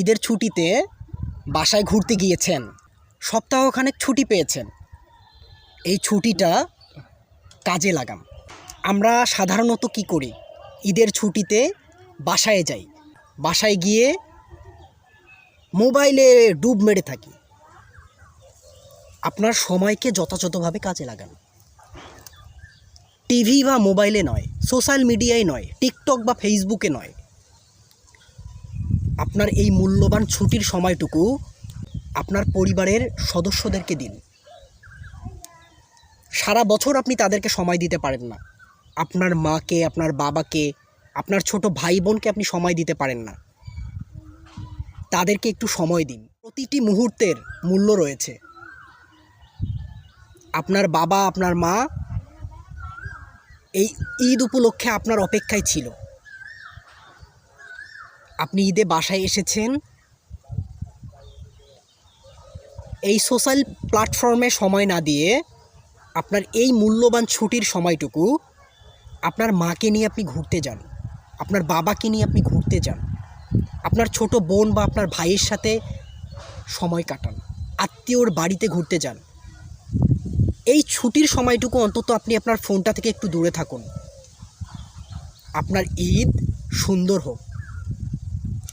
ঈদের ছুটিতে বাসায় ঘুরতে গিয়েছেন। সপ্তাহখানেক ছুটি পেয়েছেন। এই ছুটিটা কাজে লাগান আমরা সাধারণত কি করি? ঈদের ছুটিতে বাসায় যাই। বাসায় গিয়ে মোবাইলে ডুব মেরে থাকি। আপনার সময়কে যথাযথভাবে কাজে লাগান। টিভি বা মোবাইলে নয়, সোশ্যাল মিডিয়ায় নয়, টিকটক বা ফেসবুকে নয়। আপনার এই মূল্যবান ছুটির সময়টুকু আপনার পরিবারের সদস্যদেরকে দিন। সারা বছর আপনি তাদেরকে সময় দিতে পারেন না। আপনার মাকে, আপনার বাবাকে, আপনার ছোট ভাই বোনকে আপনি সময় দিতে পারেন না। তাদেরকে একটু সময় দিন। প্রতিটি মুহূর্তের মূল্য রয়েছে। আপনার বাবা, আপনার মা এই ঈদ উপলক্ষে আপনার অপেক্ষায় ছিল। আপনি ঈদে বাসায় এসেছেন। এই সোশ্যাল প্ল্যাটফর্মে সময় না দিয়ে আপনার এই মূল্যবান ছুটির সময়টুকু আপনার মাকে নিয়ে আপনি ঘুরতে যান, আপনার বাবাকে নিয়ে আপনি ঘুরতে যান, আপনার ছোট বোন বা আপনার ভাইয়ের সাথে সময় কাটান, আত্মীয়র বাড়িতে ঘুরতে যান। এই ছুটির সময়টুকু অন্তত আপনি আপনার ফোনটা থেকে একটু দূরে থাকুন। আপনার ঈদ সুন্দর হোক।